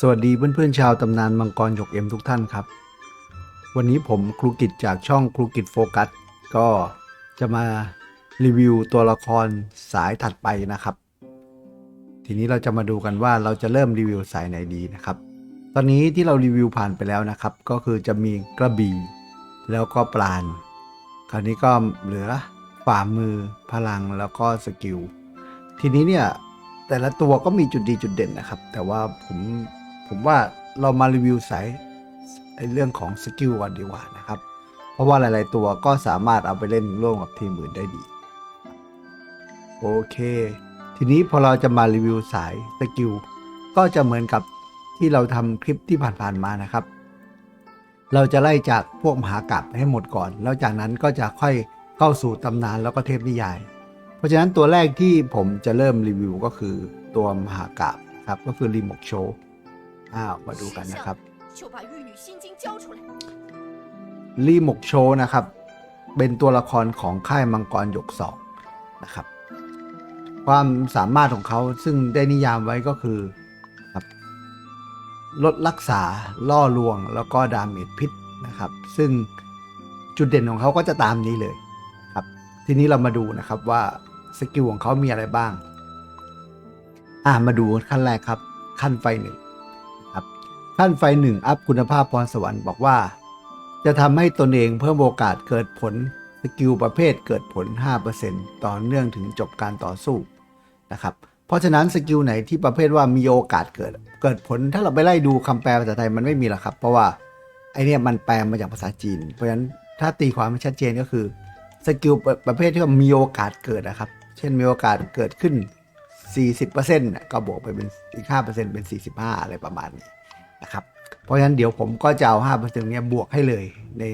สวัสดีเพื่อนๆชาวตำนานมังกรหยกเอ็มทุกท่านครับ วันนี้ผมครูกิจจากช่องครูกิจโฟกัสก็จะมารีวิวตัวละครสายถัดไปนะครับ ทีนี้เราจะมาดูกันว่าเราจะเริ่มรีวิวสายไหนดีนะครับ ตอนนี้ที่เรารีวิวผ่านไปแล้วนะครับ ก็คือจะมีกระบี่ แล้วก็ปราณคราวนี้ก็เหลือฝ่ามือพลังแล้วก็สกิลทีนี้เนี่ยแต่ละตัวก็มีจุดดีจุดเด่นนะครับ แต่ว่าผม ผมว่าเรามารีวิวสายไอ้เรื่องของสกิลก่อนดีกว่านะครับ เพราะว่าหลายๆตัวก็สามารถเอาไปเล่นร่วมกับทีมอื่นได้ดี โอเค ทีนี้พอเราจะมารีวิวสายสกิลก็จะเหมือนกับที่เราทำคลิปที่ผ่านๆมานะครับ เราจะไล่จากพวกมหากาบให้หมดก่อน แล้วจากนั้นก็จะค่อยเข้าสู่ตำนานแล้วก็เทพนิยาย เพราะฉะนั้นตัวแรกที่ผมจะเริ่มรีวิวก็คือตัวมหากาบครับก็คือรีโมกโชว์ อ้าวมาดูกันนะครับลี่หมกโชนะครับ เป็นตัวละครของค่ายมังกรหยกสองนะครับ ความสามารถของเขาซึ่งได้นิยามไว้ก็คือลดรักษาล่อลวงแล้วก็ดาเมจพิษนะครับ ซึ่งจุดเด่นของเขาก็จะตามนี้เลยครับ ทีนี้เรามาดูนะครับว่าสกิลของเขามีอะไรบ้าง อ่ามาดูขั้นแรกครับ ขั้นไฟหนึ่ง ครับขั้นไฟหนึ่งอัพคุณภาพพรสวรรค์บอกว่า จะทำให้ตนเองเพิ่มโอกาสเกิดผลสกิลประเภทเกิดผล 5%ต่อเนื่องถึงจบการต่อสู้นะครับ เพราะฉะนั้นสกิลไหนที่ประเภทว่ามีโอกาสเกิดเกิดผล ถ้าเราไปไล่ดูคำแปลภาษาไทยมันไม่มีหรอกครับ เพราะว่าไอเนี่ยมันแปลมาจากภาษาจีน เพราะฉะนั้นถ้าตีความให้ชัดเจนก็คือสกิลประเภทที่ว่ามีโอกาสเกิดนะครับ เช่นมีโอกาสเกิดขึ้น 40%น่ะก็บวกไปเป็นอีก5%เป็น 45 อะไรประมาณนี้ นะครับ เพราะฉะนั้นเดี๋ยวผมก็จะเอา5%เนี้ยบวกให้เลยใน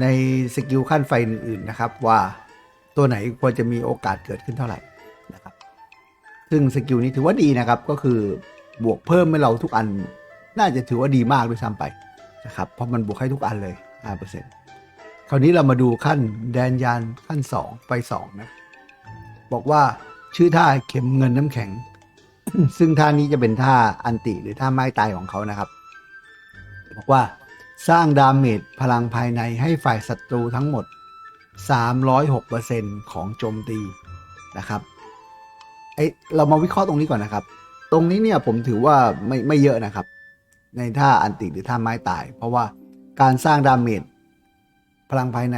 ในสกิลขั้นไฟอื่นๆนะครับ ว่าตัวไหนควรจะมีโอกาสเกิดขึ้นเท่าไหร่นะครับ ซึ่งสกิลนี้ถือว่าดีนะครับก็คือบวกเพิ่มให้เราทุกอันน่าจะถือว่าดีมากด้วยซ้ำไปนะครับเพราะมันบวกให้ทุกอันเลย5%คราวนี้เรามาดูขั้นแดนยานขั้น 2 ไป 2 นะ บอกว่าชื่อท่าเข็มเงินน้ำแข็ง ซึ่งท่านี้จะเป็นท่าอันติหรือท่าไม้ตายของเขานะครับ บอกว่าสร้างดาเมจพลังภายในให้ฝ่ายศัตรูทั้งหมด 306%ของโจมตีนะครับไอเรามาวิเคราะห์ตรงนี้ก่อนนะครับ ตรงนี้เนี่ยผมถือว่าไม่ไม่เยอะนะครับ ในท่าอันติหรือท่าไม้ตาย เพราะว่าการสร้างดาเมจพลังภายใน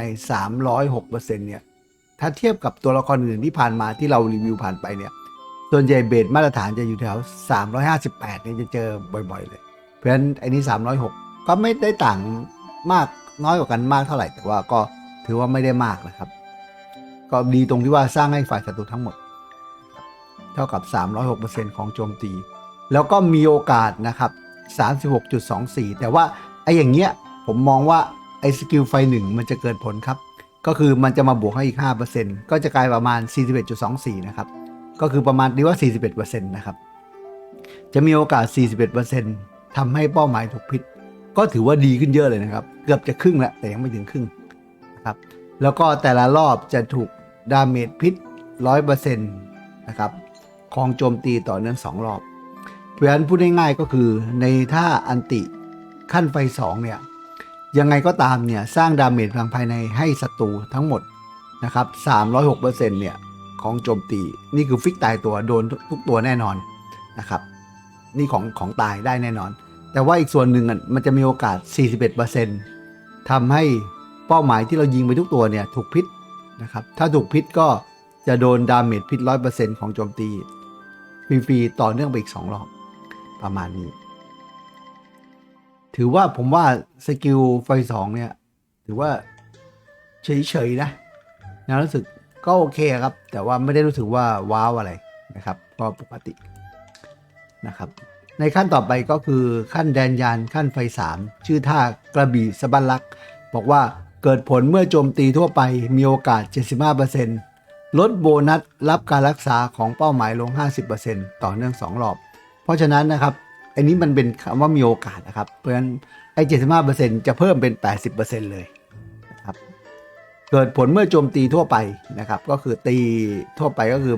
306%เนี่ยถ้าเทียบกับตัวละครอื่นที่ผ่านมาที่เรารีวิวผ่านไปเนี่ย ส่วนใหญ่เบสมาตรฐานจะอยู่แถว 358เนี่ยจะเจอบ่อยๆเลย เพราะฉะนั้นไอ้นี้ 306 ก็ไม่ได้ต่างมากน้อยกว่ากันมากเท่าไหร่ แต่ว่าก็ถือว่าไม่ได้มากนะครับ ก็ดีตรงที่ว่าสร้างให้ฝ่ายศัตรูทั้งหมด เท่ากับ 306%ของโจมตี แล้วก็มีโอกาสนะครับ 36.24 แต่ว่าไอ้อย่างเงี้ยผมมองว่าไอ้สกิลไฟหนึ่งมันจะเกิดผลครับ ก็คือมันจะมาบวกให้อีก 5%ก็จะกลายประมาณ 41.24 นะครับ ก็คือประมาณนี้ว่า 41%นะครับ จะมีโอกาส 41%ทำให้เป้าหมายถูกพิษ ก็ถือว่าดีขึ้นเยอะเลยนะครับ เกือบจะครึ่งแล้วแต่ยังไม่ถึงครึ่งนะครับ แล้วก็แต่ละรอบจะถูกดาเมจพิษ 100%นะครับ ของโจมตีต่อเนื่อง 2 รอบ เพราะฉะนั้นพูดง่ายๆก็คือในท่าอันติขั้นไฟ 2 เนี่ย ยังไงก็ตามเนี่ย สร้างดาเมจพลังภายในให้ศัตรูทั้งหมดนะครับ 306%เนี่ย ของโจมตี นี่คือฟิกตายตัวโดนทุกตัวแน่นอนนะครับ นี่ของของตายได้แน่นอน แต่ว่าอีกส่วนหนึ่งอะมันจะมีโอกาส 41%ทำให้เป้าหมายที่เรายิงไปทุกตัวเนี่ยถูกพิษนะครับ ถ้าถูกพิษก็จะโดนดาเมจพิษ 100%ของโจมตีฟรีๆต่อเนื่องไปอีก 2 รอบ ประมาณนี้ ถือว่าผมว่าสกิลไฟสองเนี่ย ถือว่าเฉยๆนะนะรู้สึก ก็โอเคครับ แต่ว่าไม่ได้รู้สึกว่าว้าวอะไรนะครับ ก็ปกตินะครับ ในขั้นต่อไปก็คือขั้นแดนยานขั้นไฟ 3 ชื่อท่ากระบี่สะบันลัก บอกว่าเกิดผลเมื่อโจมตีทั่วไปมีโอกาส 75%ลดโบนัสรับการรักษาของเป้าหมายลง 50%ต่อเนื่อง 2 รอบ เพราะฉะนั้นนะครับอันนี้มันเป็นคำว่ามีโอกาสนะครับ เพราะฉะนั้นไอ้75%จะเพิ่มเป็น80%เลยนะครับ เกิดผลเมื่อโจมตีทั่วไปนะครับ ก็คือตีทั่วไปก็คือ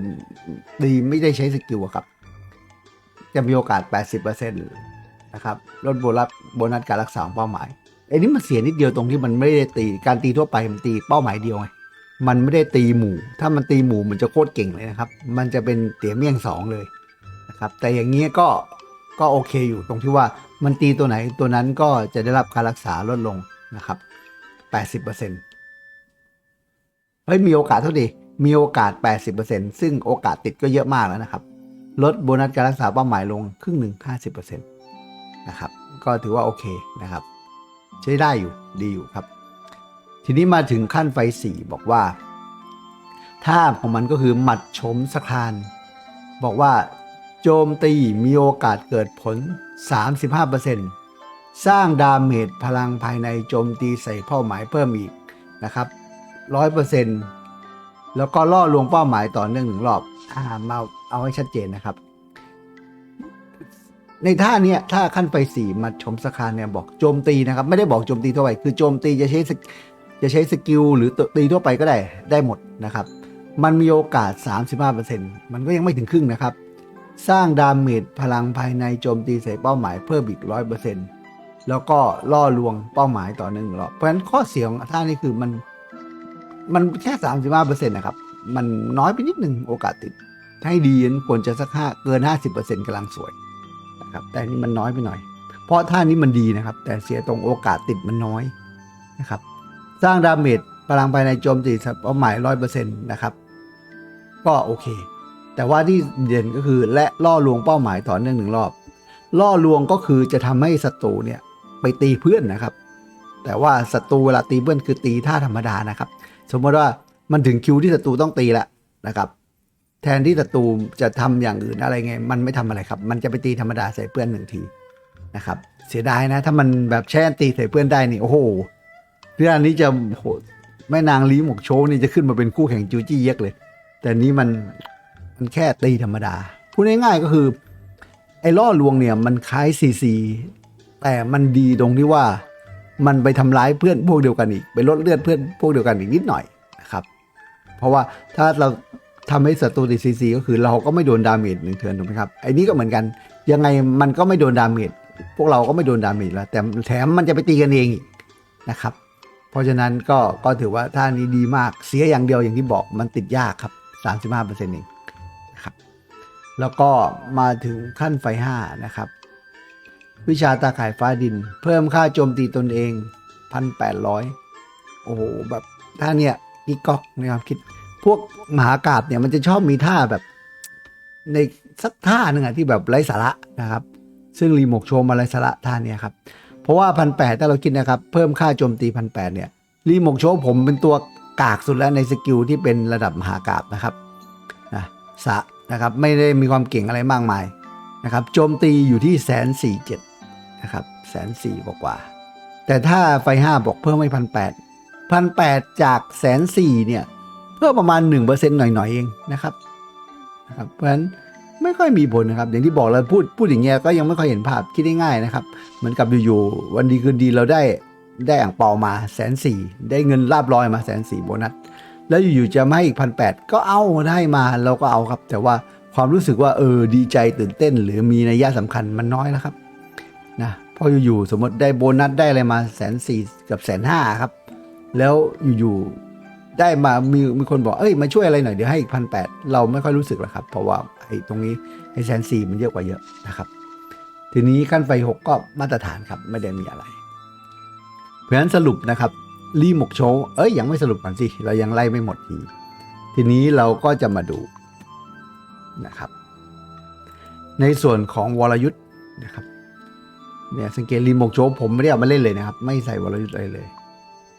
ตีไม่ได้ใช้สกิลครับ จะมีโอกาส 80%นะครับลดโบนัสโบนัสการรักษาเป้าหมายไอ้นี่มันเสียนิดเดียวตรงที่มันไม่ได้ตีการตีทั่วไปมันตีเป้าหมายเดียวไงมันไม่ได้ตีหมู่ ถ้ามันตีหมู่มันจะโคตรเก่งเลยนะครับ มันจะเป็นเตี๋ยเมี่ยงสองเลยนะครับ แต่อย่างเงี้ยก็ก็โอเคอยู่ตรงที่ว่ามันตีตัวไหนตัวนั้นก็จะได้รับการรักษาลดลงนะครับ 80% เฮ้ยมีโอกาสเท่าดีมีโอกาส 80%ซึ่งโอกาสติดก็เยอะมากแล้วนะครับ ลดโบนัสการรักษาเป้าหมายลงครึ่งหนึ่ง50%นะครับ ก็ถือว่าโอเคนะครับ ใช้ได้อยู่ดีอยู่ครับ ทีนี้มาถึงขั้นไฟ4บอกว่าท่าของมันก็คือหมัดชมสคานบอกว่า โจมตีมีโอกาสเกิดผล 35%สร้างดาเมจพลังภายในโจมตีใส่เป้าหมายเพิ่มอีกนะครับ 100%แล้วก็ล่อลวงเป้าหมายต่อเนื่องหนึ่งรอบ อ่ามาเอาให้ชัดเจนนะครับ ในท่าเนี้ยถ้าขั้นไฟสี่มาชมสคาเนี่ยบอกโจมตีนะครับ ไม่ได้บอกโจมตีทั่วไปคือโจมตีจะใช้จะใช้สกิลหรือตีทั่วไปก็ได้ได้หมดนะครับ มันมีโอกาส 35%มันก็ยังไม่ถึงครึ่งนะครับ สร้างดาเมจพลังภายในโจมตีใส่เป้าหมายเพิ่มอีก 100%แล้วก็ล่อลวงเป้าหมายต่อหนึ่งรอบเพราะฉะนั้นข้อเสียของท่านี้คือมัน มันแค่35%นต์นะครับ มันน้อยไปนิดหนึ่งโอกาสติดให้ดีควรจะสักห้าเกิน50%กำลังสวยนะครับ แต่นี่มันน้อยไปหน่อย เพราะท่านี้มันดีนะครับ แต่เสียตรงโอกาสติดมันน้อยนะครับ สร้างดาเมจพลังภายในโจมตีเป้าหมายร้อยเปอร์เซ็นต์นะครับ ก็โอเค แต่ว่าที่เด่นก็คือและล่อลวงเป้าหมายต่อเนื่องหนึ่งรอบ ล่อลวงก็คือจะทำให้ศัตรูเนี่ยไปตีเพื่อนนะครับ แต่ว่าศัตรูเวลาตีเพื่อนคือตีท่าธรรมดานะครับ สมมติว่ามันถึงคิวที่ศัตรูต้องตีแล้วนะครับ แทนที่ศัตรูจะทำอย่างอื่นอะไรไง มันไม่ทำอะไรครับ มันจะไปตีธรรมดาใส่เพื่อนหนึ่งทีนะครับ เสียดายนะ ถ้ามันแบบแช่ตีใส่เพื่อนได้นี่โอ้โหเรื่องนี้จะโหแม่นางลีหมกโชว์นี่จะขึ้นมาเป็นคู่แข่งจูจี้เย็กเลย แต่นี้มันมันแค่ตีธรรมดาพูดง่ายๆก็คือ ไอ้ล่อลวงเนี่ยมันคล้ายซีซีแต่มันดีตรงที่ว่า มันไปทำร้ายเพื่อนพวกเดียวกันอีก ไปลดเลือดเพื่อนพวกเดียวกันอีกนิดหน่อยนะครับ เพราะว่าถ้าเราทำให้ศัตรูติดซีซีก็คือเราก็ไม่โดนดาเมจหนึ่งเทิร์นถูกไหมครับไอ้นี้ก็เหมือนกัน ยังไงมันก็ไม่โดนดาเมจพวกเราก็ไม่โดนดาเมจแล้ว แต่แถมมันจะไปตีกันเองอีกนะครับ เพราะฉะนั้นก็ก็ถือว่าท่านี้ดีมากเสียอย่างเดียวอย่างที่บอกมันติดยากครับ 35%เองนะครับแล้วก็มาถึงขั้นไฟ5นะครับ วิชาตาข่ายฟ้าดิน เพิ่มค่าโจมตีตนเอง1,800โอ้โหแบบท่าเนี่ยอีกก๊อกในความคิดพวกมหากาบเนี่ยมันจะชอบมีท่าแบบ ในสักท่าหนึ่งอะที่แบบไร้สาระนะครับ ซึ่งรีโมกโชว์มาไร้สาระท่าเนี่ยครับ เพราะว่าพันแปดถ้าเราคิดนะครับ เพิ่มค่าโจมตีพันแปดเนี่ยรีโมกโชว์ผมเป็นตัวกากสุดแล้วในสกิลที่เป็นระดับมหากาบนะครับนะสะนะครับไม่ได้มีความเก่งอะไรมากมายนะครับโจมตีอยู่ที่แสนสี่เจ็ด นะครับแสนสี่กว่า แต่ถ้าไฟห้าบอกเพิ่มให้พันแปดพันแปดจากแสนสี่เนี่ยเพิ่มประมาณ 1%หน่อยๆเองนะครับนะครับ เพราะฉะนั้นไม่ค่อยมีผลนะครับ อย่างที่บอกเราพูดพูดอย่างเงี้ยก็ยังไม่ค่อยเห็นภาพคิดได้ง่ายนะครับ เหมือนกับอยู่ๆวันดีคืนดีเราได้ได้อ่างเปามาแสนสี่ได้เงินลาบลอยมาแสนสี่โบนัสแล้วอยู่ๆจะไมาให้อีกพันแปดก็เอาได้มาเราก็เอาครับ แต่ว่าความรู้สึกว่าเออดีใจตื่นเต้น หรือมีนัยยะสำคัญมันน้อยแล้วครับ นะพออยู่ๆสมมติได้โบนัสได้อะไรมาแสนสี่กับแสนห้าครับ แล้วอยู่ๆได้มามีมีคนบอกเอ้ยมาช่วยอะไรหน่อยเดี๋ยวให้อีกพันแปดเราไม่ค่อยรู้สึกหรอกครับ เพราะว่าไอ้ตรงนี้ไอ้แสนสี่มันเยอะกว่าเยอะนะครับ ทีนี้ขั้นไฟหกก็มาตรฐานครับไม่ได้มีอะไร เพราะฉะนั้นสรุปนะครับรีหมกโชว์เอ้ยยังไม่สรุปกันสิเรายังไล่ไม่หมดทีทีนี้เราก็จะมาดูนะครับ ในส่วนของวรยุทธ์นะครับ เนี่ยสังเกตรีโมกโชว์ผมไม่ได้เอามาเล่นเลยนะครับ ไม่ใส่วรยุทธ์อะไรเลย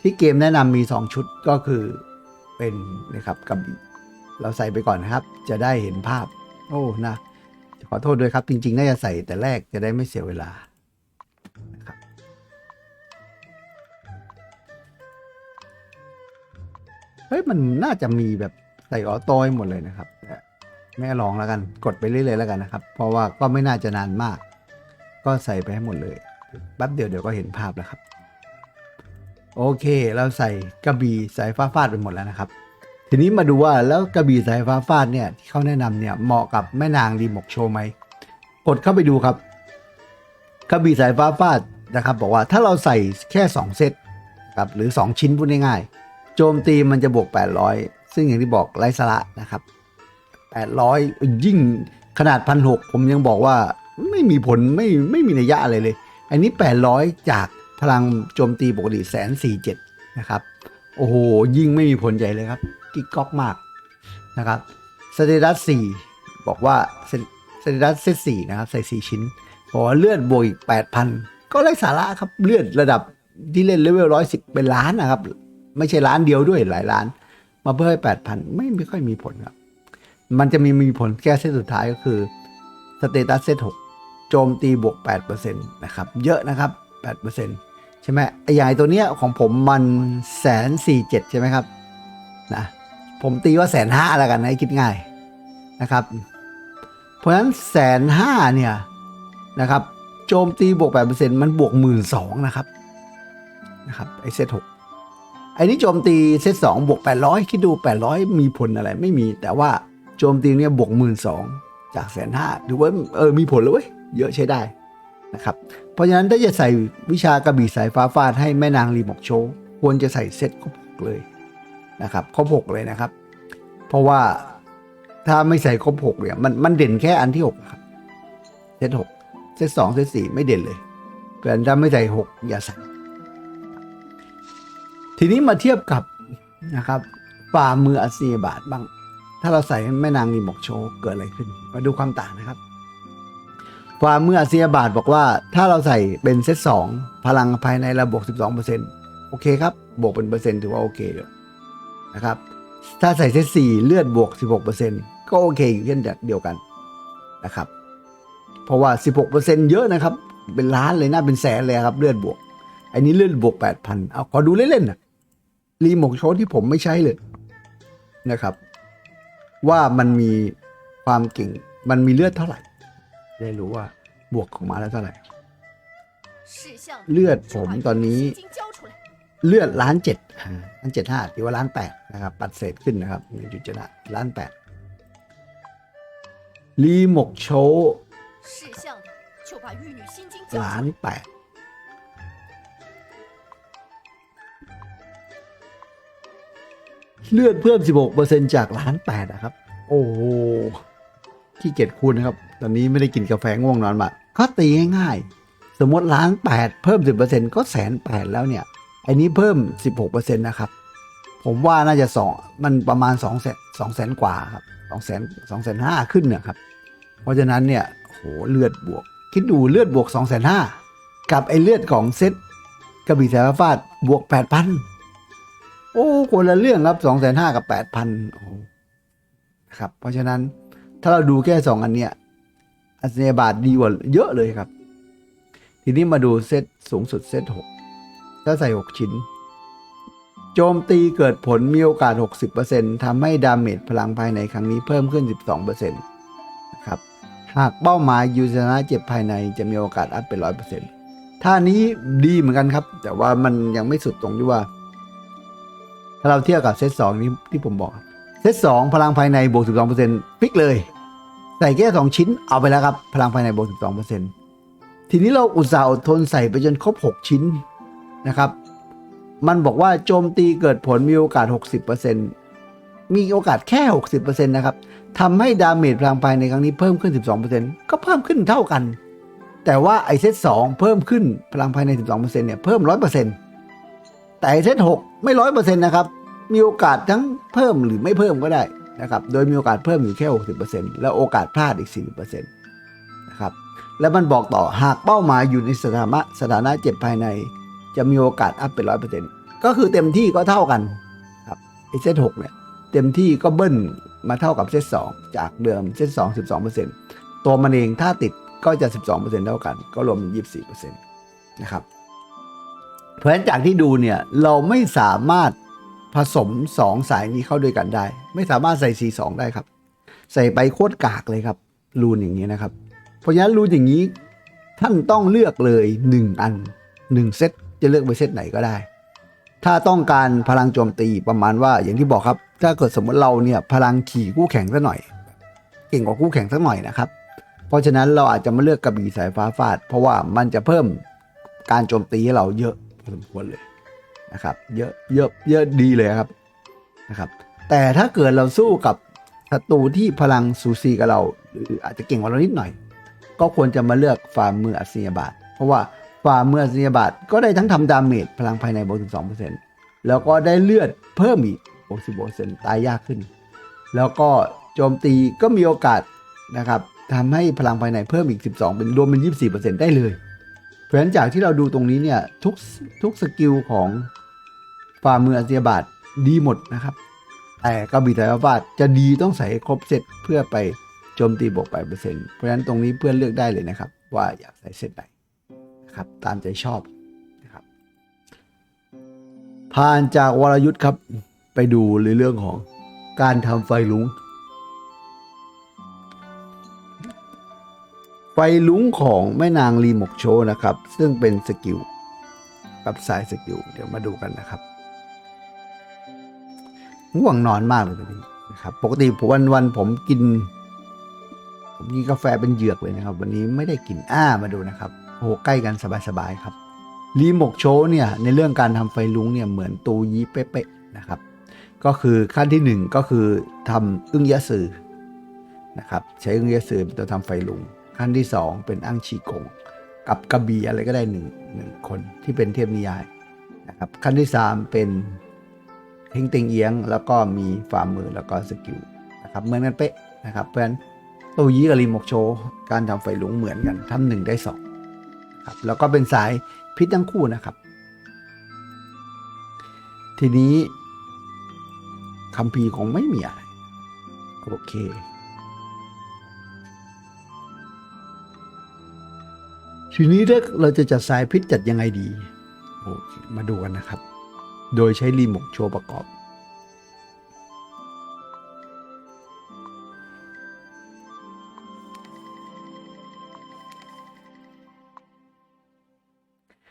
ที่เกมแนะนำมี 2 ชุดก็คือเป็นนะครับกระบี่เราใส่ไปก่อนนะครับ จะได้เห็นภาพ โอ้นะขอโทษด้วยครับ จริงๆ น่าจะใส่แต่แรกจะได้ไม่เสียเวลานะครับเฮ้ยมันน่าจะมีแบบใส่ออโต้หมดเลยนะครับแต่แม่ลองแล้วกันกดไปเรื่อยๆแล้วกันนะครับ เพราะว่าก็ไม่น่าจะนานมาก ก็ใส่ไปให้หมดเลยแป๊บเดียวเดี๋ยวก็เห็นภาพแล้วครับ โอเค เราใส่กระบี่สายฟ้าฟาดไปหมดแล้วนะครับ ทีนี้มาดูว่าแล้วกระบี่สายฟ้าฟาดเนี่ยที่เขาแนะนำเนี่ยเหมาะกับแม่นางรีมกโชไหมกดเข้าไปดูครับ กระบี่สายฟ้าฟาดนะครับ บอกว่าถ้าเราใส่แค่ 2 เซตครับหรือ 2 ชิ้นพูดง่ายๆโจมตีมันจะบวก 800 ซึ่งอย่างที่บอกไร้สาระนะครับ 800 ยิ่งขนาดพันหผมยังบอกว่า ไม่มีผลไม่ไม่มีนัยยะอะไรเลย อันนี้ 800 จากพลังโจมตีปกติแสนสี่เจ็ดนะครับ โอ้โห ยิ่งไม่มีผลใหญ่เลยครับ กิ๊กก๊อกมากนะครับสเตตัสสี่บอกว่าสเตตัสเซตสี่นะครับ ใส่สี่ชิ้นบอกว่าเลือดบวกอีกแปดพันก็ไร้สาระครับ เลือดระดับที่เล่นเลเวลร้อยสิบเป็นล้านนะครับ ไม่ใช่ล้านเดียวด้วยหลายล้าน มาเพิ่มให้แปดพันไม่ไม่ค่อยมีผลครับ มันจะมีมีผลแค่เซตสุดท้ายก็คือสเตตัสเซตหก โจมตีบวก 8%นะครับ เยอะนะครับ 8%ใช่ไหมไอ้อย่ตัวเนี้ยของผมมันแสนสี่เจ็ดใช่ไหมครับนะผมตีว่าแสนห้าแล้วกันนะให้คิดง่ายนะครับ เพราะฉะนั้นแสนห้าเนี่ยนะครับโจมตีบวก 8%มันบวกหมื่นสองนะครับนะครับไอ้เซตหกไอ้นี้โจมตีเซตสองบวก 800 คิดดู 800 มีผลอะไรไม่มีแต่ว่าโจมตีเนี่ยบวกหมื่นสองจากแสนห้าถือว่าเออมีผลเลยเว้ย เยอะใช้ได้นะครับ เพราะฉะนั้นถ้าจะใส่วิชากระบี่สายฟ้าฟาดให้แม่นางรีมอกโชว์ควรจะใส่เซตครบหกเลยนะครับครบหกเลยนะครับ เพราะว่าถ้าไม่ใส่ครบหกเนี่ยมันมันเด่นแค่อันที่หกครับเซตหกเซตสองเซตสี่ไม่เด่นเลยเพราะฉะนั้นถ้าไม่ใส่หกอย่าใส่ทีนี้มาเทียบกับนะครับฝ่ามืออาเซียบาทบ้าง ถ้าเราใส่แม่นางรีมอกโชว์เกิดอะไรขึ้น มาดูความต่างนะครับ ฝ่ามืออาเซียบาทบอกว่าถ้าเราใส่เป็นเซตสองพลังภายในระบบ 12%โอเคครับ บวกเป็นเปอร์เซ็นต์ถือว่าโอเคเลยนะครับ ถ้าใส่เซตสี่เลือดบวก 16%ก็โอเคอยู่เช่นเดียวกันนะครับ เพราะว่า 16%เยอะนะครับ เป็นล้านเลยน่าเป็นแสนเลยครับ เลือดบวก อันนี้เลือดบวก 8,000 เอาขอดูเล่นๆนะรีโมทโชว์ที่ผมไม่ใช้เลยนะครับ ว่ามันมีความเก่งมันมีเลือดเท่าไหร่ ได้รู้ว่าบวกของมาแล้วเท่าไหร่เลือดผมตอนนี้ เลือดล้านเจ็ดล้านเจ็ดห้าถือว่าล้านแปดนะครับ ปัดเศษขึ้นนะครับหนึ่งจุดเจ็ดล้านแปดลีหมกโชล้านแปดเลือดเพิ่ม 16%จากล้านแปดนะครับ โอ้ ขี้เกียจคูณนะครับ ตอนนี้ไม่ได้กินกาแฟง่วงนอนมาก็ตีง่ายๆ สมมติล้านแปดเพิ่ม10%ก็แสนแปดแล้วเนี่ย อันนี้เพิ่ม16%นนะครับ ผมว่าน่าจะสองมันประมาณ2แสนสองแสนกว่าครับสองแสนสองแสนห้าขึ้นเนี่ยครับ เพราะฉะนั้นเนี่ยโหเลือดบวก คิดดูเลือดบวก2องแสนห้ากับไอเลือดของเซตกระบี่สายฟ้าฟาดบวก8,000โอ้คนละเรื่องครับ2องแสนห้ากับ8,000โอ้โหครับ เพราะฉะนั้น ถ้าเราดูแค่สองอันเนี้ยอัศนียบาทดีกว่าเยอะเลยครับ ทีนี้มาดูเซตสูงสุดเซต6ถ้าใส่ 6 ชิ้น โจมตีเกิดผลมีโอกาส 60%ทำให้ดาเมจพลังภายในครั้งนี้เพิ่มขึ้น 12%นะครับหากเป้าหมายยูชนะเจ็บภายในจะมีโอกาสอัพเป็น 100%ท่านี้ดีเหมือนกันครับ แต่ว่ามันยังไม่สุดตรงที่ว่า ถ้าเราเทียบกับเซตสองนี้ที่ผมบอก เซตสองพลังภายในบวก12%ฟิกเลย ใส่แค่2ชิ้นเอาไปแล้วครับ พลังภายในบวก12%ทีนี้เราอุตส่าห์อดทนใส่ไปจนครบ6ชิ้นนะครับ มันบอกว่าโจมตีเกิดผลมีโอกาส60%มีโอกาสแค่ 60%นะครับทำให้ดาเมจพลังภายในครั้งนี้เพิ่มขึ้น 12%ก็เพิ่มขึ้นเท่ากัน แต่ว่าไอเซต2เพิ่มขึ้นพลังภายใน 12%เนี่ยเพิ่ม 100%แต่ไอเซต6ไม่ 100%นะครับ มีโอกาสทั้งเพิ่มหรือไม่เพิ่มก็ได้นะครับโดยมีโอกาสเพิ่มอยู่แค่ 60%แล้วโอกาสพลาดอีก 40%นะครับแล้วมันบอกต่อหากเป้าหมายอยู่ในสถานะสถานะเจ็บภายใน จะมีโอกาสอัพเป็น100%ก็คือเต็มที่ก็เท่ากันครับไอเซต6เนี่ยเต็มที่ก็เบิ้ลมาเท่ากับเซต2จากเดิมเซต2 12%ตัวมันเองถ้าติดก็จะ 12%เท่ากัน ก็รวมเป็น24%นะครับ เพราะฉะนั้นจากที่ดูเนี่ย เราไม่สามารถ ผสม 2 สายนี้เข้าด้วยกันได้ ไม่สามารถใส่ C2 ได้ครับ ใส่ไปโคตรกากเลยครับ รูนอย่างนี้นะครับ เพราะฉะนั้นรูนอย่างนี้ท่านต้องเลือกเลย 1 อัน 1 เซตจะเลือกไปเซตไหนก็ได้ ถ้าต้องการพลังโจมตีประมาณว่าอย่างที่บอกครับ ถ้าเกิดสมมติเราเนี่ยพลังขี่คู่แข่งสักหน่อย เก่งกว่าคู่แข่งสักหน่อยนะครับ เพราะฉะนั้นเราอาจจะมาเลือกกระบี่สายฟ้าฟาด เพราะว่ามันจะเพิ่มการโจมตีให้เราเยอะพอสมควรเลย นะครับเยอะเยอะเยอะดีเลยครับนะครับ แต่ถ้าเกิดเราสู้กับศัตรูที่พลังสูสีกับเราหรืออาจจะเก่งกว่าเรานิดหน่อย ก็ควรจะมาเลือกฝ่ามืออัศนียบาทเพราะว่าฝ่ามืออัศนียบาทก็ได้ทั้งทำดาเมจพลังภายในบวกถึง2%แล้วก็ได้เลือดเพิ่มอีกบวก10%ตายยากขึ้น แล้วก็โจมตีก็มีโอกาสนะครับทำให้พลังภายในเพิ่มอีก 12 เป็นรวมเป็น 24%ได้เลย เพราะฉะนั้นจากที่เราดูตรงนี้เนี่ยทุกทุกสกิลของฝ่ามืออาเซียบาทดีหมดนะครับ แต่กระบี่สายฟ้าฟาดจะดีต้องใส่ครบเซตเพื่อไปโจมตีบวก8%เพราะฉะนั้นตรงนี้เพื่อนเลือกได้เลยนะครับ ว่าอยากใส่เซตไหนนะครับตามใจชอบนะครับ ผ่านจากวรยุทธ์ครับไปดูในเรื่องของการทำไฟลุง ลุงของแม่นางรีหมกโชนะครับ ซึ่งเป็นสกิลกับสายสกิลเดี๋ยวมาดูกันนะครับง่วงนอนมากเลยตอนนี้นะครับ ปกติวันวันๆผมกิน ผมกินกาแฟเป็นเหยือกเลยนะครับ วันนี้ไม่ได้กินอ้ามาดูนะครับโอ้โหใกล้กันสบายๆครับรีหมกโชเนี่ยในเรื่องการทำไฟลุงเนี่ยเหมือนตูยีเป๊ะๆนะครับ ก็คือขั้นที่หนึ่งก็คือทำอึ้งยะซือนะครับ ใช้อึ้งยะซือเป็นตัวทำไฟลุง ขั้นที่สองเป็นอั้งชีกง กับกระบี่อะไรก็ได้หนึ่งหนึ่งคนที่เป็นเทพนิยายนะครับขั้นที่สามเป็นเฮงต็งเอียง แล้วก็มีฝ่ามือแล้วก็สกิลนะครับเหมือนกันเป๊ะนะครับเพราะฉะนั้นตัวยีกับรีโมกโช การทำไฟหลงเหมือนกันทำหนึ่งได้สองครับแล้วก็เป็นสายพิษทั้งคู่นะครับ ทีนี้คัมภีร์คงไม่มีอะไรโอเค ทีนี้ถ้าเราจะจัดสายพิษจัดยังไงดีโอเคมาดูกันนะครับ โดยใช้รีโมทโชว์ประกอบ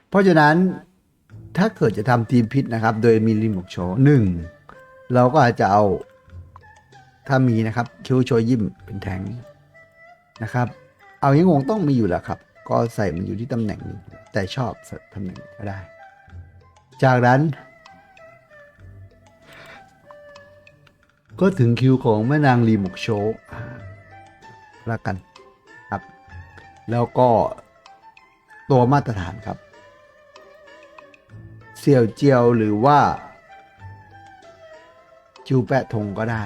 เพราะฉะนั้นถ้าเกิดจะทำทีมพิษนะครับ โดยมีรีโมทโชว์หนึ่งเราก็อาจจะเอาถ้ามีนะครับคิวโชยิมเป็นแทงค์นะครับ เอายังคงต้องมีอยู่แล้วครับ ก็ใส่มันอยู่ที่ตำแหน่งนึ่งแต่ชอบตำแหน่งก็ได้ จากนั้น ก็ถึงคิวของแม่นางรีหมกโชละกันครับ แล้วก็ตัวมาตรฐานครับ เสี่ยวเจียวหรือว่า จูแปะทงก็ได้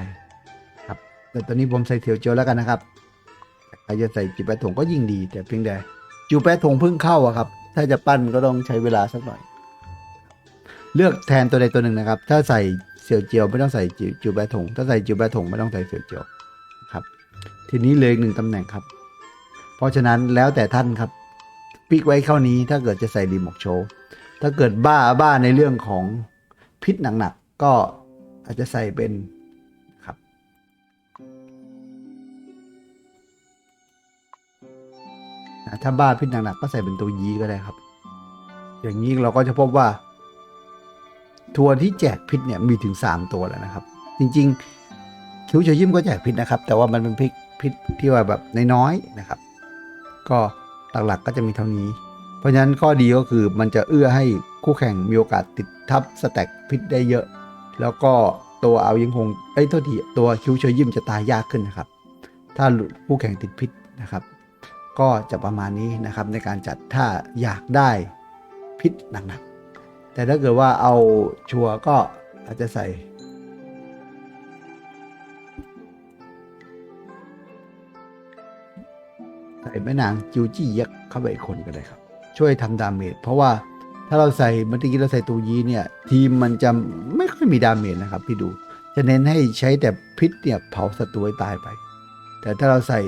ครับ แต่ตอนนี้ผมใส่เสี่ยวเจียวแล้วกันนะครับใครจะใส่จูแปะทงก็ยิ่งดีแต่เพียงแต่ จูแปะทงเพิ่งเข้าอะครับ ถ้าจะปั้นก็ต้องใช้เวลาสักหน่อย เลือกแทนตัวใดตัวหนึ่งนะครับ ถ้าใส่เสี่ยวเจียวไม่ต้องใส่จิจูแปะทงถ้าใส่จูแปะทงไม่ต้องใส่เสี่ยวเจียวครับ ทีนี้เลยหนึ่งตำแหน่งครับ เพราะฉะนั้นแล้วแต่ท่านครับปิกไว้เข้านี้ถ้าเกิดจะใส่รีโมทโชว์ถ้าเกิดบ้าบ้าในเรื่องของพิษหนักๆก็อาจจะใส่เป็น นะถ้าบ้าพิษหนักๆก็ใส่เป็นตัวยีก็ได้ครับ อย่างนี้เราก็จะพบว่า ทัวร์ที่แจกพิษเนี่ยมีถึง 3 ตัวแล้วนะครับ จริงๆ คิวเฉยยิ้มก็แจกพิษนะครับ แต่ว่ามันเป็นพิษพิษที่ว่าแบบน้อยๆนะครับ ก็หลักๆก็จะมีเท่านี้ เพราะฉะนั้นข้อดีก็คือมันจะเอื้อให้คู่แข่งมีโอกาสติดทับสแต็กพิษได้เยอะ แล้วก็ตัวเอายังคงเอ้ยโทษทีตัวคิวเฉยยิ้มจะตายยากขึ้นนะครับ ถ้าคู่แข่งติดพิษนะครับ ก็จะประมาณนี้นะครับในการจัดถ้าอยากได้พิษหนักๆ แต่ถ้าเกิดว่าเอาชัวร์ก็อาจจะใส่ใส่แม่นางจิวจี้ยักษ์เข้าไปคนก็ได้ครับ ช่วยทำดาเมจเพราะว่าถ้าเราใส่เมื่อกี้เราใส่ตูยีเนี่ยทีมมันจะไม่ค่อยมีดาเมจนะครับพี่ดู จะเน้นให้ใช้แต่พิษเนี่ยเผาศัตรูให้ตายไป แต่ถ้าเราใส่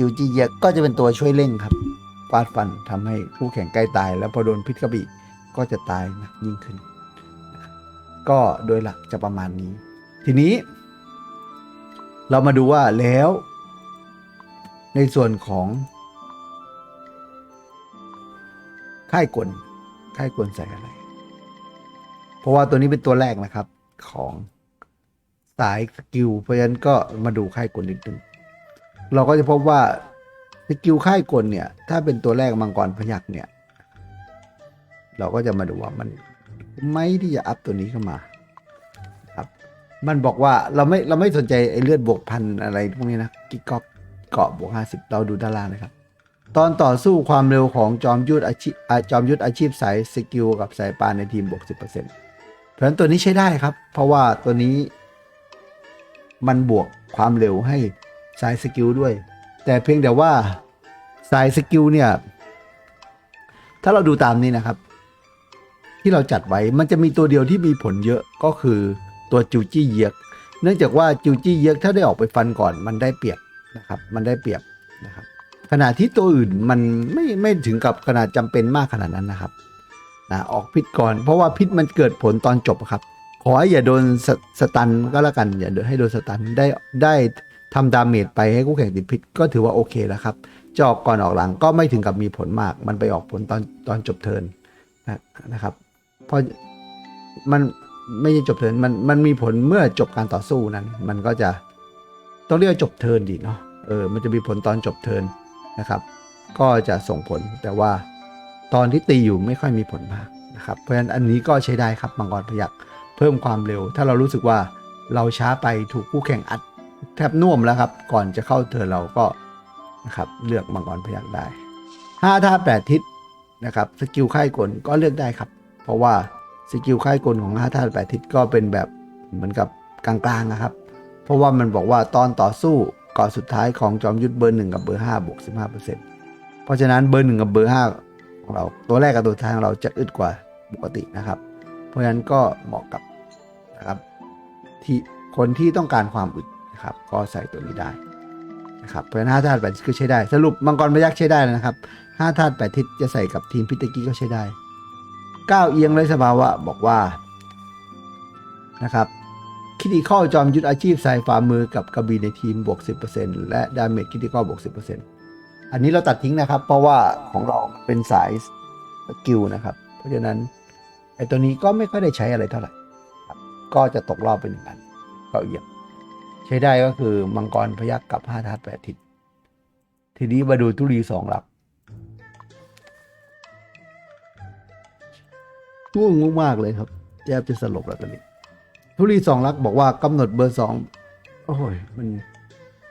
ยูจีเยก็จะเป็นตัวช่วยเร่งครับฟาดฟันทำให้คู่แข่งใกล้ตาย แล้วพอโดนพิษกระบี่ก็จะตายหนักยิ่งขึ้น ก็โดยหลักจะประมาณนี้ ทีนี้ เรามาดูว่าแล้ว ในส่วนของ ค่ายกลค่ายกลใส่อะไร เพราะว่าตัวนี้เป็นตัวแรกนะครับของสายสกิลเพราะฉะนั้นก็มาดูค่ายกลนิดนึง เราก็จะพบว่าสกิลค่ายกลเนี่ย ถ้าเป็นตัวแรกมังกรพยักเนี่ย เราก็จะมาดูว่ามันไม่ที่จะอัพตัวนี้เข้ามา ครับ มันบอกว่าเราไม่เราไม่สนใจไอ้เลือดบวกพันอะไรพวกนี้นะกิ๊กก๊อกเกาะบวกห้าสิบเราดูด้านล่างนะครับ ตอนต่อสู้ความเร็วของจอมยุทธอาชีพจอมยุทธอาชีพสายสกิลกับสายปานในทีมบวกสิบเปอร์เซ็นต์เพราะฉะนั้นตัวนี้ใช้ได้ครับ เพราะว่าตัวนี้ มันบวกความเร็วให้ สายสกิลด้วย แต่เพียงแต่ว่าสายสกิลเนี่ย ถ้าเราดูตามนี้นะครับ ที่เราจัดไว้มันจะมีตัวเดียวที่มีผลเยอะก็คือตัวจูจี้เยียก เนื่องจากว่าจูจี้เยียกถ้าได้ออกไปฟันก่อนมันได้เปรียบนะครับ มันได้เปรียบนะครับขณะที่ตัวอื่นมันไม่ไม่ถึงกับขนาดจำเป็นมากขนาดนั้นนะครับนะออกพิษก่อนเพราะว่าพิษมันเกิดผลตอนจบครับ ขอให้อย่าโดนสสตันก็แล้วกันอย่าโดนให้โดนสตันได้ได้ ทำดาเมจไปให้คู่แข่งติดพิษก็ถือว่าโอเคแล้วครับจะออกก่อนออกหลังก็ไม่ถึงกับมีผลมาก มันไปออกผลตอนตอนจบเทินนะนะครับ เพราะมันไม่ใช่จบเทินมันมันมีผลเมื่อจบการต่อสู้นั้น มันก็จะต้องเรียกจบเทินดีเนาะเออมันจะมีผลตอนจบเทินนะครับ ก็จะส่งผลแต่ว่าตอนที่ตีอยู่ไม่ค่อยมีผลมากนะครับ เพราะฉะนั้นอันนี้ก็ใช้ได้ครับมังกรพยักเพิ่มความเร็ว ถ้าเรารู้สึกว่าเราช้าไปถูกคู่แข่งอัด แทบน่วมแล้วครับ ก่อนจะเข้าเธอเราก็นะครับเลือกมังกรพยักได้ห้าท่าแปดทิศนะครับสกิลค่ายกลก็เลือกได้ครับ เพราะว่าสกิลค่ายกลของห้าท่าแปดทิศก็เป็นแบบเหมือนกับกลางๆนะครับ เพราะว่ามันบอกว่าตอนต่อสู้ก่อนสุดท้ายของจอมยุทธเบอร์หนึ่งกับเบอร์ห้าบวกสิบห้าเปอร์เซ็นต์เพราะฉะนั้นเบอร์หนึ่งกับเบอร์ห้าของเราตัวแรกกับตัวท้ายของเราจะอึดกว่าปกตินะครับ เพราะฉะนั้นก็เหมาะกับนะครับที่คนที่ต้องการความอึด นะครับ ก็ใส่ตัวนี้ได้นะครับเพราะฉะนั้นห้าธาตุแปดทิศก็ใช้ได้ สรุปมังกรพยักษ์ใช้ได้นะครับห้าธาตุแปดทิศจะใส่กับทีมพิตกี้ก็ใช้ได้ก้าวเอียงเลยสภาวะบอกว่านะครับคิดิคอจอมยุทธอาชีพใส่ฝ่ามือกับกระบี่ในทีมบวก 10%และดาเมจคิดิคอบวก 10%อันนี้เราตัดทิ้งนะครับ เพราะว่าของเราเป็นสายสกิลนะครับ เพราะฉะนั้นไอ้ตัวนี้ก็ไม่ค่อยได้ใช้อะไรเท่าไหร่ก็จะตกรอบเป็นหนึ่งอันก็เยี่ยม ใช้ได้ก็คือมังกรพยักกับห้าธาตุแปดทิศทีนี้มาดูทุรีสองหลักง่วงมากๆเลยครับแทบจะสลบแล้วตอนนี้ ทุรีสองลักบอกว่ากำหนดเบอร์สองโอ้ยมัน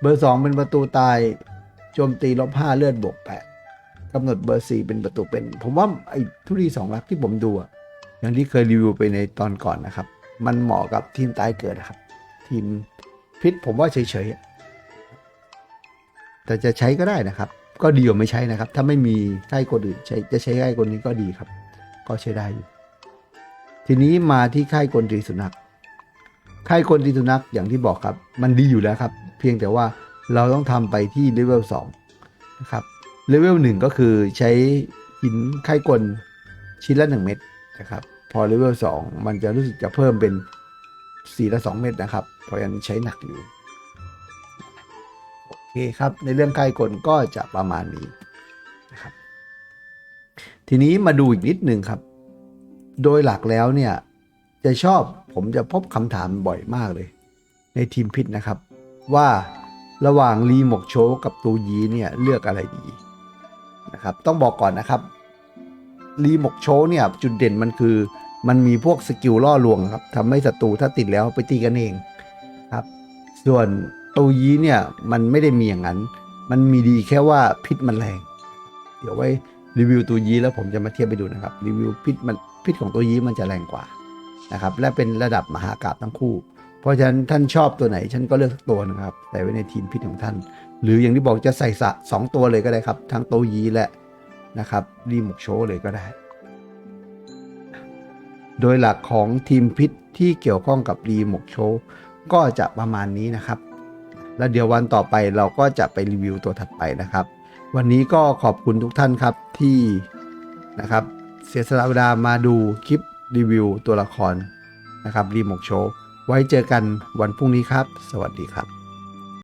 เบอร์สองเป็นประตูตายโจมตีลบห้าเลือดบวกแปดกำหนดเบอร์สี่เป็นประตูเป็น ผมว่าไอ้ทุรีสองลักที่ผมดูอะอย่างที่เคยรีวิวไปในตอนก่อนนะครับ มันเหมาะกับทีมตายเกิดครับ ทีม พิษผมว่าเฉยๆแต่จะใช้ก็ได้นะครับ ก็ดีกว่าไม่ใช้นะครับ ถ้าไม่มีใกล้คนอื่นใช้จะใช้ใกล้คนนี้ก็ดีครับ ก็ใช้ได้อยู่ทีนี้มาที่ค่ายกลตรีสุนัขค่ายกลตรีสุนัขอย่างที่บอกครับ มันดีอยู่แล้วครับ เพียงแต่ว่าเราต้องทำไปที่เลเวล2นะครับเลเวล1ก็คือใช้หินค่ายกลชิ้นละ 1 เม็ดนะครับ พอเลเวล2มันจะรู้สึกจะเพิ่มเป็น 4ละ2 เม็ดนะครับ เพราะฉะนั้นใช้หนักอยู่ โอเคครับ ในเรื่องค่ายกลก็จะประมาณนี้นะครับ ทีนี้มาดูอีกนิดหนึ่งครับ โดยหลักแล้วเนี่ยจะชอบผมจะพบคำถามบ่อยมากเลย ในทีมพิษนะครับ ว่าระหว่างรีหมกโชกับตูยีเนี่ยเลือกอะไรดีนะครับ ต้องบอกก่อนนะครับรีหมกโชเนี่ยจุดเด่นมันคือ มันมีพวกสกิลล่อลวงครับทำให้ศัตรูถ้าติดแล้วไปตีกันเองครับ ส่วนตูยีเนี่ยมันไม่ได้มีอย่างนั้น มันมีดีแค่ว่าพิษมันแรง เดี๋ยวไว้รีวิวตัวยีแล้วผมจะมาเทียบไปดูนะครับ รีวิวพิษมันพิษของตัวยีมันจะแรงกว่านะครับ และเป็นระดับมหากาบทั้งคู่ เพราะฉะนั้นท่านชอบตัวไหนฉันก็เลือกตัวนะครับใส่ไว้ในทีมพิษของท่าน หรืออย่างที่บอกจะใส่สะสองตัวเลยก็ได้ครับ ทั้งโตยีและนะครับรีมุกโชเลยก็ได้ โดยหลักของทีมพิษที่เกี่ยวข้องกับรีหมกโชว์ก็จะประมาณนี้นะครับ แล้วเดี๋ยววันต่อไปเราก็จะไปรีวิวตัวถัดไปนะครับ วันนี้ก็ขอบคุณทุกท่านครับที่นะครับเสียสละเวลามาดูคลิปรีวิวตัวละครนะครับรีหมกโชว์ไว้เจอกันวันพรุ่งนี้ครับ สวัสดีครับ